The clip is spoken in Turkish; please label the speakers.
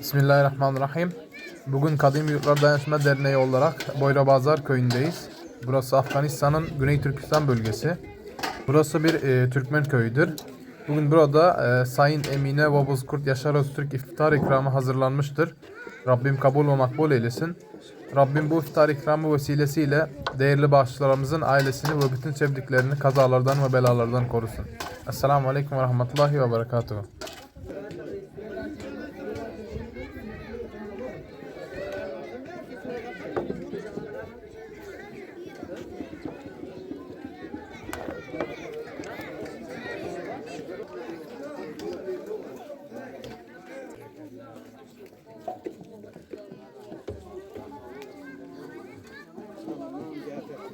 Speaker 1: Bismillahirrahmanirrahim. Bugün Kadim Yurtlar Dayanışma Derneği olarak Boyrabazar köyündeyiz. Burası Afganistan'ın Güney Türkistan bölgesi. Burası bir e, Türkmen köyüdür. Bugün burada e, Sayın Emine ve Bozkurt Yaşar Öztürk iftar ikramı hazırlanmıştır. Rabbim kabul ve makbul eylesin. Rabbim bu iftar ikramı vesilesiyle değerli bağışçılarımızın ailesini ve bütün sevdiklerini kazalardan ve belalardan korusun. Esselamu Aleyküm ve Rahmetullahi ve Berekatuhu.